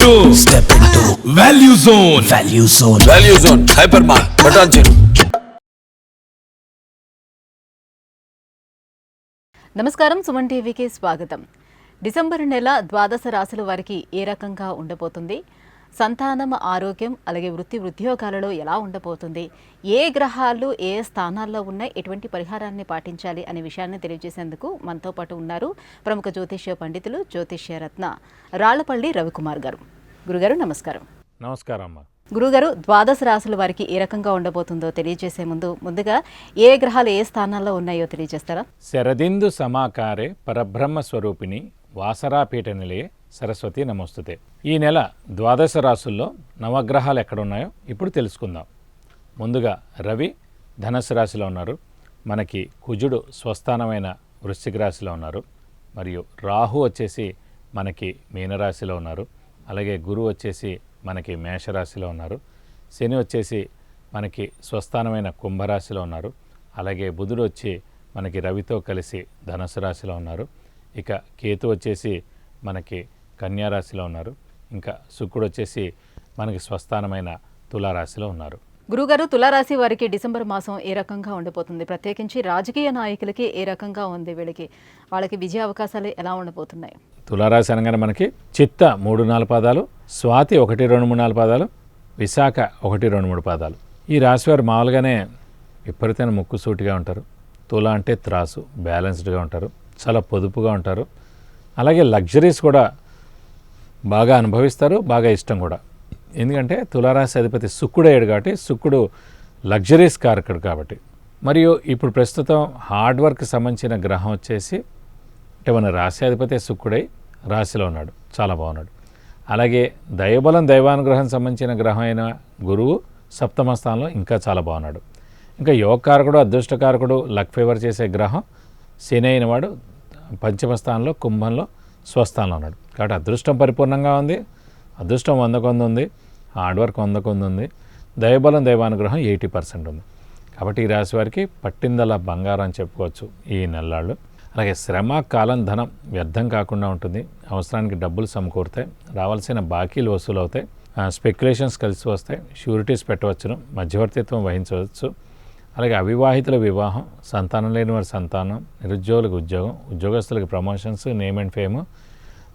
Step into value zone value zone. Value zone hyper mark Patancheru నమస్కారం సుమన్ టీవీకి స్వాగతం. December నెల ద్వాదశ రాశుల వారికి ఏ రకంగా ఉండబోతుంది? సంతానం ఆరోగ్యం అలాగే వృత్తి ఉద్యోగాలలో ఎలా ఉండబోతుంది? ఏ గ్రహాలు ఏ స్థానాల్లో ఉన్నాయి? ఎటువంటి పరిహారాన్ని పాటించాలి అనే విషయాన్ని తెలియజేసేందుకు మనతో పాటు ఉన్నారు ప్రముఖ జ్యోతిష్య పండితులు జ్యోతిష్య రత్న రాళ్ళపల్లి రవికుమార్ గారు. గురుగారు నమస్కారం. నమస్కారం అమ్మ. గురుగారు ద్వాదశ రాశుల వారికి ఏ రకంగా ఉండబోతుందో తెలియజేసే ముందు ముందుగా ఏ గ్రహాలు ఏ స్థానాల్లో ఉన్నాయో తెలియజేస్తారా? శరదిందు సమాకారే పరబ్రహ్మ స్వరూపిణి వాసరాపీఠ నిలయే సరస్వతి నమస్తుతే. ఈ నెల ద్వాదశ రాసుల్లో నవగ్రహాలు ఎక్కడున్నాయో ఇప్పుడు తెలుసుకుందాం. ముందుగా రవి ధనస్సు రాశిలో ఉన్నారు. మనకి కుజుడు స్వస్థానమైన వృశ్చిక రాశిలో ఉన్నారు. మరియు రాహు వచ్చేసి మనకి మీనరాశిలో ఉన్నారు. అలాగే గురువు వచ్చేసి మనకి మేషరాశిలో ఉన్నారు. శని వచ్చేసి మనకి స్వస్థానమైన కుంభరాశిలో ఉన్నారు. అలాగే బుధుడు వచ్చి మనకి రవితో కలిసి ధనుసు రాశిలో ఉన్నారు. ఇక కేతు వచ్చేసి మనకి కన్యా రాశిలో ఉన్నారు. ఇంకా శుక్రుడు వచ్చేసి మనకి స్వస్థానమైన తులారాశిలో ఉన్నారు. గురుగారు తులారాశి వారికి డిసెంబర్ మాసం ఏ రకంగా ఉండబోతుంది ప్రత్యేకించి రాజకీయ నాయకులకి ఏ రకంగా ఉంది వీళ్ళకి? వాళ్ళకి విజయ అవకాశాలు ఎలా ఉండబోతున్నాయి? తులారాశి అనగానే మనకి చిత్త మూడు నాలుగు పాదాలు స్వాతి ఒకటి రెండు మూడు నాలుగు పాదాలు విశాఖ ఒకటి రెండు మూడు పాదాలు. ఈ రాశివారు మామూలుగానే విపరీతమైన ముక్కుసూటిగా ఉంటారు. తుల అంటే త్రాసు బ్యాలెన్స్డ్గా ఉంటారు. చాలా పొదుపుగా ఉంటారు. అలాగే లగ్జరీస్ కూడా బాగా అనుభవిస్తారు బాగా ఇష్టం కూడా. ఎందుకంటే తులారాశి అధిపతి శుక్రుడు అయ్యాడు కాబట్టి శుక్రుడు లగ్జరీస్ కారకుడు కాబట్టి. మరియు ఇప్పుడు ప్రస్తుతం హార్డ్ వర్క్ సంబంధించిన గ్రహం వచ్చేసి అంటే మన అధిపతి శుక్రుడై రాశిలో ఉన్నాడు చాలా బాగున్నాడు. అలాగే దైవబలం దైవానుగ్రహం సంబంధించిన గ్రహం అయిన గురువు సప్తమ స్థానంలో ఇంకా చాలా బాగున్నాడు. ఇంకా యోగకారకుడు అదృష్టకారకుడు లక్ ఫేవర్ చేసే గ్రహం శని అయిన వాడు పంచమ స్థానంలో కుంభంలో స్వస్థానంలో ఉన్నాడు. కాబట్టి అదృష్టం పరిపూర్ణంగా ఉంది. అదృష్టం వంద కొంది ఉంది. హార్డ్ వర్క్ వంద కొంది ఉంది. దైవబలం దైవానుగ్రహం ఎయిటీ పర్సెంట్ ఉంది. కాబట్టి ఈ రాశి వారికి పట్టిందల బంగారం అని చెప్పుకోవచ్చు ఈ నెలలాళ్ళు అలాగే శ్రమ కాలం ధనం వ్యర్థం కాకుండా ఉంటుంది. అవసరానికి డబ్బులు సమకూరుతాయి. రావాల్సిన బాకీలు వసూలు అవుతాయి స్పెక్యులేషన్స్ కలిసి వస్తాయి. షూరిటీస్ పెట్టవచ్చును. మధ్యవర్తిత్వం వహించవచ్చు. అలాగే అవివాహితుల వివాహం సంతానం లేని వారి సంతానం నిరుద్యోగులకు ఉద్యోగం ఉద్యోగస్తులకు promotions name and fame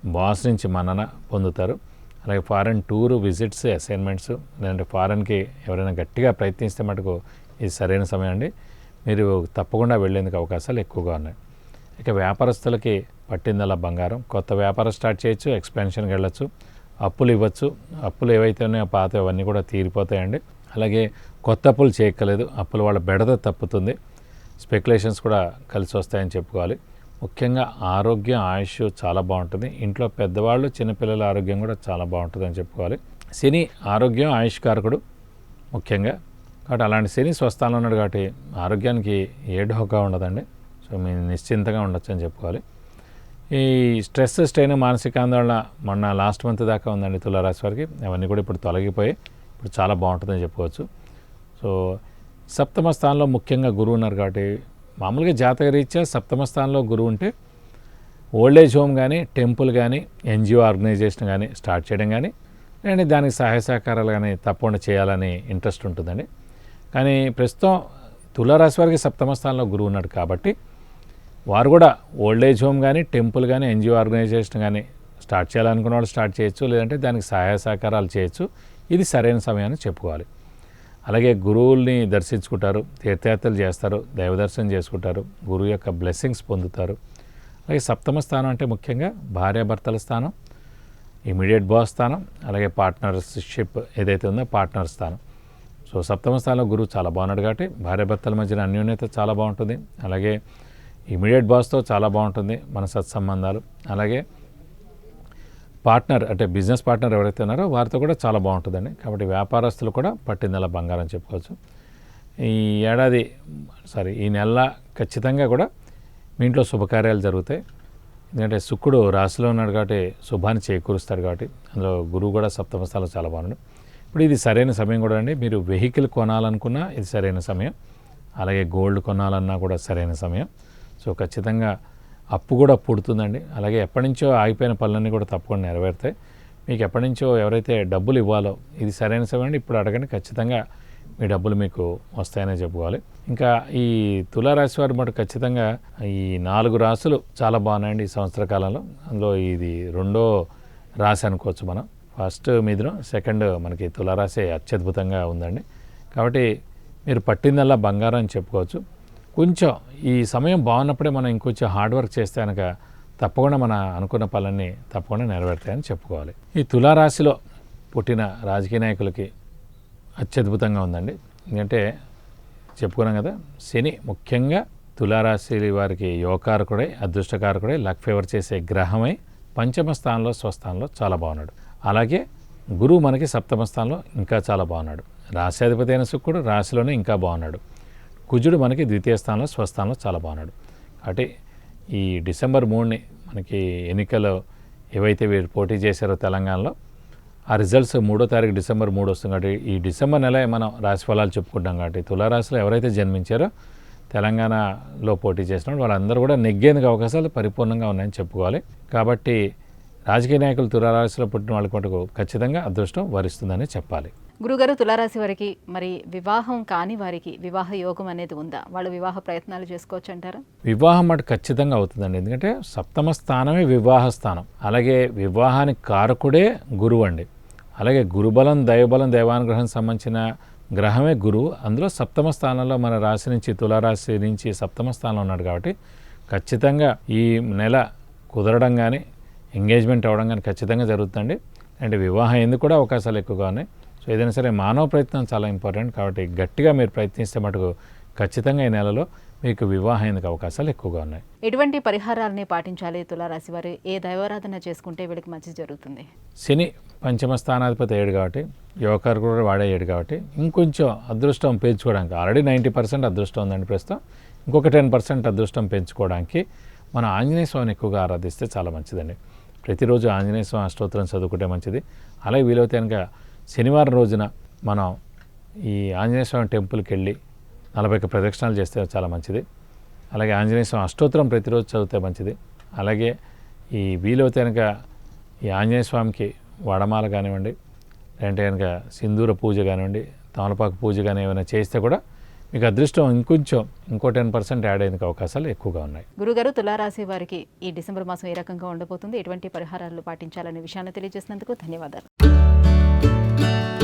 boss నుంచి మన్నన పొందుతారు. అలాగే ఫారెన్ టూరు విజిట్స్ అసైన్మెంట్స్ లేదంటే ఫారెన్కి ఎవరైనా గట్టిగా ప్రయత్నిస్తే మటుకు ఇది సరైన సమయం అండి. మీరు తప్పకుండా వెళ్ళేందుకు అవకాశాలు ఎక్కువగా ఉన్నాయి. ఇక వ్యాపారస్తులకి పట్టిందల బంగారం. కొత్త వ్యాపారం స్టార్ట్ చేయొచ్చు ఎక్స్పాన్షన్కి వెళ్ళొచ్చు. అప్పులు ఇవ్వచ్చు. అప్పులు ఏవైతే ఉన్నాయో పాత అవన్నీ కూడా తీరిపోతాయండి. అలాగే కొత్త అప్పులు చేయక్కలేదు అప్పులు వాళ్ళ బెడద తప్పుతుంది. స్పెక్యులేషన్స్ కూడా కలిసి వస్తాయని చెప్పుకోవాలి. ముఖ్యంగా ఆరోగ్యం ఆయుష్ చాలా బాగుంటుంది. ఇంట్లో పెద్దవాళ్ళు చిన్నపిల్లల ఆరోగ్యం కూడా చాలా బాగుంటుందని చెప్పుకోవాలి. శని ఆరోగ్యం ఆయుష్ కారకుడు ముఖ్యంగా. కాబట్టి అలాంటి శని స్వస్థానంలో ఉన్నాడు కాబట్టి ఆరోగ్యానికి ఏ ఢోకా ఉండదండి. సో మీరు నిశ్చింతగా ఉండొచ్చు అని చెప్పుకోవాలి. ఈ స్ట్రెస్ స్ట్రెయిన్ మానసిక ఆందోళన మొన్న లాస్ట్ మంత్ దాకా ఉందండి తులారాశి వారికి. అవన్నీ కూడా ఇప్పుడు తొలగిపోయి ఇప్పుడు చాలా బాగుంటుందని చెప్పుకోవచ్చు. సో సప్తమ స్థానంలో ముఖ్యంగా గురువు ఉన్నారు కాబట్టి మామూలుగా జాతక రీత్యా సప్తమ స్థానంలో గురువు ఉంటే ఓల్డ్ ఏజ్ హోమ్ కానీ టెంపుల్ కానీ ఎన్జిఓ ఆర్గనైజేషన్ కానీ స్టార్ట్ చేయడం కానీ లేదంటే దానికి సహాయ సహకారాలు కానీ తప్పకుండా చేయాలని ఇంట్రెస్ట్ ఉంటుందండి. కానీ ప్రస్తుతం తులారాశి వారికి సప్తమ స్థానంలో గురువు ఉన్నాడు కాబట్టి వారు కూడా ఓల్డ్ ఏజ్ హోమ్ కానీ టెంపుల్ కానీ ఎన్జిఓ ఆర్గనైజేషన్ కానీ స్టార్ట్ చేయాలనుకున్న వాళ్ళు స్టార్ట్ చేయొచ్చు లేదంటే దానికి సహాయ సహకారాలు చేయొచ్చు. ఇది సరైన సమయాన్ని చెప్పుకోవాలి. అలాగే గురువుల్ని దర్శించుకుంటారు తీర్థయాత్రలు చేస్తారు దైవదర్శనం చేసుకుంటారు గురువు యొక్క బ్లెస్సింగ్స్ పొందుతారు. అలాగే సప్తమ స్థానం అంటే ముఖ్యంగా భార్యాభర్తల స్థానం ఇమీడియట్ బాస్ స్థానం అలాగే పార్ట్నర్షిప్ ఏదైతే ఉందో పార్ట్నర్ స్థానం. సో సప్తమ స్థానంలో గురువు చాలా బాగున్నాడు కాబట్టి భార్యాభర్తల మధ్యన అన్యోన్యత చాలా బాగుంటుంది. అలాగే ఇమీడియట్ బాస్తో చాలా బాగుంటుంది మన సత్సంబంధాలు. అలాగే పార్ట్నర్ అంటే బిజినెస్ పార్ట్నర్ ఎవరైతే ఉన్నారో వారితో కూడా చాలా బాగుంటుందండి. కాబట్టి వ్యాపారస్తులు కూడా పట్టిందల బంగారం చెప్పుకోవచ్చు. ఈ ఏడాది సారీ ఈ నెల ఖచ్చితంగా కూడా మీ ఇంట్లో శుభకార్యాలు జరుగుతాయి. ఎందుకంటే శుక్రుడు రాశిలో ఉన్నాడు కాబట్టి శుభాన్ని చేకూరుస్తాడు కాబట్టి అందులో గురువు కూడా సప్తమ స్థానంలో చాలా బాగున్నాడు. ఇప్పుడు ఇది సరైన సమయం కూడా అండి. మీరు వెహికల్ కొనాలనుకున్నా ఇది సరైన సమయం. అలాగే గోల్డ్ కొనాలన్నా కూడా సరైన సమయం. సో ఖచ్చితంగా అప్పు కూడా పుడుతుందండి. అలాగే ఎప్పటి నుంచో ఆగిపోయిన పనులన్నీ కూడా తప్పకుండా నెరవేరుతాయి. మీకు ఎప్పటి నుంచో ఎవరైతే డబ్బులు ఇవ్వాలో ఇది సరైన సమయం ఇప్పుడు అడగండి ఖచ్చితంగా మీ డబ్బులు మీకు వస్తాయనే చెప్పుకోవాలి. ఇంకా ఈ తులారాశి వారు మటు ఖచ్చితంగా ఈ నాలుగు రాసులు చాలా బాగున్నాయండి ఈ సంవత్సర కాలంలో. అందులో ఇది రెండో రాశి అనుకోవచ్చు మనం. ఫస్ట్ మిథునం సెకండ్ మనకి తులారాశి అత్యద్భుతంగా ఉందండి. కాబట్టి మీరు పట్టిందల్లా బంగారం అని చెప్పుకోవచ్చు. కొంచెం ఈ సమయం బాగున్నప్పుడే మనం ఇంకొంచెం హార్డ్ వర్క్ చేస్తే కనుక తప్పకుండా మన అనుకున్న పనులన్నీ తప్పకుండా నెరవేరుతాయని చెప్పుకోవాలి. ఈ తులారాశిలో పుట్టిన రాజకీయ నాయకులకి అత్యద్భుతంగా ఉందండి. ఎందుకంటే చెప్పుకున్నాం కదా శని ముఖ్యంగా తులారాశి వారికి యోగకారకుడే అదృష్టకారకుడే లక్ ఫేవర్ చేసే గ్రహమై పంచమ స్థానంలో స్వస్థానంలో చాలా బాగున్నాడు. అలాగే గురువు మనకి సప్తమ స్థానంలో ఇంకా చాలా బాగున్నాడు. రాశ్యాధిపతి అయిన శుక్రుడు రాశిలోనే ఇంకా బాగున్నాడు. కుజుడు మనకి ద్వితీయ స్థానంలో స్వస్థానంలో చాలా బాగున్నాడు. కాబట్టి ఈ డిసెంబర్ మూడుని మనకి ఎన్నికలు ఏవైతే వీరు పోటీ చేశారో తెలంగాణలో ఆ రిజల్ట్స్ మూడో తారీఖు డిసెంబర్ మూడు వస్తుంది. కాబట్టి ఈ డిసెంబర్ నెల మనం రాశి ఫలాలు చెప్పుకుంటాం కాబట్టి తులారాశిలో ఎవరైతే జన్మించారో తెలంగాణలో పోటీ చేసిన వాళ్ళందరూ కూడా నెగ్గేందుకు అవకాశాలు పరిపూర్ణంగా ఉన్నాయని చెప్పుకోవాలి. కాబట్టి రాజకీయ నాయకులు తులారాశిలో పుట్టిన వాళ్ళకి మటుకు ఖచ్చితంగా అదృష్టం వరిస్తుందని చెప్పాలి. గురుగారు తులారాశి వారికి మరి వివాహం కాని వారికి వివాహ యోగం అనేది ఉందా? వాళ్ళు వివాహ ప్రయత్నాలు చేసుకోవచ్చు అంటారా? వివాహం అటు ఖచ్చితంగా అవుతుందండి. ఎందుకంటే సప్తమ స్థానమే వివాహ స్థానం. అలాగే వివాహానికి కారకుడే గురువు అండి. అలాగే గురుబలం దైవబలం దైవానుగ్రహం సంబంధించిన గ్రహమే గురువు. అందులో సప్తమ స్థానంలో మన రాశి నుంచి తులారాశి నుంచి సప్తమ స్థానంలో ఉన్నాడు కాబట్టి ఖచ్చితంగా ఈ నెల కుదరడం కానీ ఎంగేజ్మెంట్ అవ్వడం కానీ ఖచ్చితంగా జరుగుతుందండి. అంటే వివాహం ఎందుకు కూడా అవకాశాలు ఎక్కువగా ఉన్నాయి. సో ఏదైనా సరే మానవ ప్రయత్నం చాలా ఇంపార్టెంట్ కాబట్టి గట్టిగా మీరు ప్రయత్నిస్తే మటుకు ఖచ్చితంగా ఈ నెలలో మీకు వివాహం ఎందుకు అవకాశాలు ఎక్కువగా ఉన్నాయి. ఎటువంటి పరిహారాలని పాటించాలి తులారాశి వారు? ఏ దైవారాధన చేసుకుంటే వీళ్ళకి మంచి జరుగుతుంది? శని పంచమ స్థానాధిపతి ఏడు కాబట్టి యువకారు కూడా వాడే ఏడు కాబట్టి ఇంకొంచెం అదృష్టం పెంచుకోవడానికి ఆల్రెడీ నైంటీ పర్సెంట్ అదృష్టం ఉందండి ప్రస్తుతం. ఇంకొక టెన్ పర్సెంట్ అదృష్టం పెంచుకోవడానికి మన ఆంజనేయ స్వామిని ఎక్కువగా ఆరాధిస్తే చాలా మంచిదండి. ప్రతిరోజు ఆంజనేయ స్వామి అష్టోత్తరం చదువుకుంటే మంచిది. అలాగే వీలైతే కనుక శనివారం రోజున మనం ఈ ఆంజనేయ స్వామి టెంపుల్కి వెళ్ళి నలభై ఒక్క ప్రదక్షిణాలు చేస్తే చాలా మంచిది. అలాగే ఆంజనేయ స్వామి అష్టోత్తరం ప్రతిరోజు చదివితే మంచిది. అలాగే ఈ వీలైతే కనుక ఈ ఆంజనేయ స్వామికి వడమాల కానివ్వండి లేదంటే కనుక సింధూర పూజ కానివ్వండి తమలపాకు పూజ కానీ ఏమైనా చేస్తే కూడా మీకు అదృష్టం ఇంకొంచెం ఇంకో టెన్ పర్సెంట్ యాడ్ అయ్యేందుకు అవకాశాలు ఎక్కువగా ఉన్నాయి. గురుగారు తులారాశి వారికి ఈ డిసెంబర్ మాసం ఏ రకంగా ఉండబోతుంది? ఎటువంటి పరిహారాలు పాటించాలనే విషయాన్ని తెలియజేసినందుకు ధన్యవాదాలు. Bye.